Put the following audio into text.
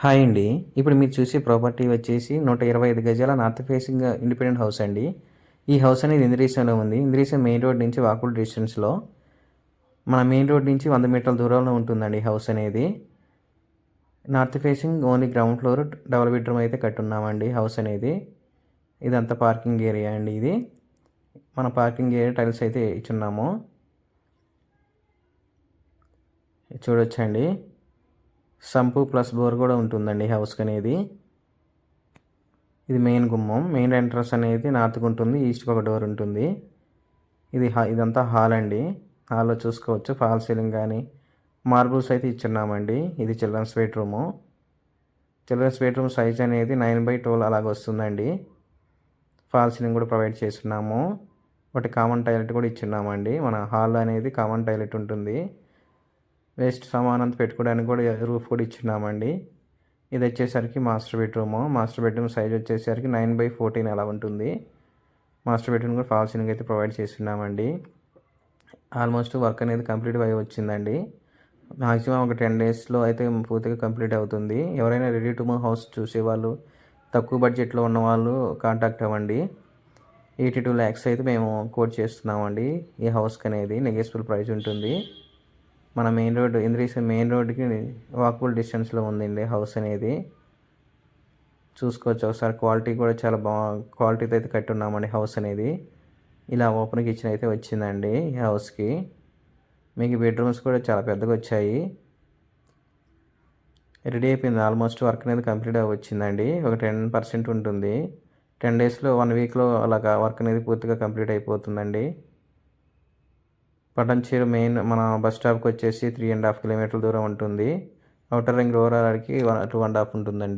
Hi అండి. ఇప్పుడు మీరు చూసే ప్రాపర్టీ వచ్చేసి నూట ఇరవై ఐదు గజాల నార్త్ ఫేసింగ్ ఇండిపెండెంట్ హౌస్ అండి. ఈ హౌస్ అనేది ఇంద్రీసంలో ఉంది. ఇంద్రీసం మెయిన్ రోడ్ నుంచి వాకుల్ డిస్టెన్స్లో. మన మెయిన్ రోడ్ నుంచి వంద మీటర్ల దూరంలో ఉంటుందండి హౌస్ అనేది. North facing only ground floor double bedroom అయితే కట్టున్నామండి హౌస్ అనేది. ఇదంతా పార్కింగ్ ఏరియా అండి ఇది. మన పార్కింగ్ ఏరియా టైల్స్ అయితే ఇచ్చున్నాము. చూడొచ్చండి. సంపు ప్లస్ బోర్ కూడా ఉంటుందండి హౌస్కి అనేది. ఇది మెయిన్ గుమ్మం మెయిన్ ఎంట్రన్స్ అనేది నార్త్కి ఉంటుంది ఈస్ట్కి ఒక డోర్ ఉంటుంది. ఇది హా ఇదంతా హాల్ అండి. హాల్లో చూసుకోవచ్చు ఫాల్ సీలింగ్ కానీ మార్బుల్స్ అయితే ఇచ్చున్నామండి. ఇది childrens bedroom. Childrens bedroom size అనేది నైన్ బై ట్వెల్వ్ అలాగ వస్తుందండి. ఫాల్ సీలింగ్ కూడా ప్రొవైడ్ చేస్తున్నాము. ఒకటి కామన్ టాయిలెట్ కూడా ఇచ్చున్నామండి. మన హాల్ అనేది కామన్ టాయిలెట్ ఉంటుంది. వేస్ట్ సామాన్ అంతా పెట్టుకోవడానికి కూడా రూఫ్ కూడా ఇచ్చినామండి ఇది వచ్చేసరికి master bedroom. Master bedroom size వచ్చేసరికి నైన్ బై ఫోర్టీన్ అలా ఉంటుంది. మాస్టర్ బెడ్రూమ్ కూడా ఫాల్ సీలింగ్ అయితే ప్రొవైడ్ చేస్తున్నామండి. ఆల్మోస్ట్ వర్క్ అనేది కంప్లీట్ అయి వచ్చిందండి. మాక్సిమం ఒక టెన్ డేస్లో అయితే పూర్తిగా కంప్లీట్ అవుతుంది. ఎవరైనా రెడీ టు మూవ్ హౌస్ చూసేవాళ్ళు తక్కువ బడ్జెట్లో ఉన్న వాళ్ళు కాంటాక్ట్ అవ్వండి. ఎయిటీ టూ ల్యాక్స్ అయితే మేము కోట్ చేస్తున్నామండి. ఈ హౌస్కి అనేది నెగెసిబుల్ ప్రైస్ ఉంటుంది. మన మెయిన్ రోడ్ ఇంద్రీస్ మెయిన్ రోడ్కి వాకబుల్ డిస్టెన్స్లో ఉందండి హౌస్ అనేది. చూసుకోవచ్చు ఒకసారి క్వాలిటీ కూడా చాలా బా క్వాలిటీతో అయితే కట్టున్నామండి హౌస్ అనేది. ఇలా ఓపెన్ కిచెన్ అయితే వచ్చిందండి ఈ హౌస్కి మీకు బెడ్రూమ్స్ కూడా చాలా పెద్దగా వచ్చాయి. రెడీ అయిపోయింది. ఆల్మోస్ట్ వర్క్ అనేది కంప్లీట్ వచ్చిందండి. ఒక టెన్ పర్సెంట్ ఉంటుంది. టెన్ డేస్లో వన్ వీక్లో అలాగా వర్క్ అనేది పూర్తిగా కంప్లీట్ అయిపోతుందండి. పటంచేరు మెయిన్ మన బస్ స్టాప్కి వచ్చేసి త్రీ అండ్ హాఫ్ కిలోమీటర్ల దూరం ఉంటుంది. అవుటర్ రింగ్ ఓవరాల్కి వన్ టూ అండ్ హాఫ్ ఉంటుందండి.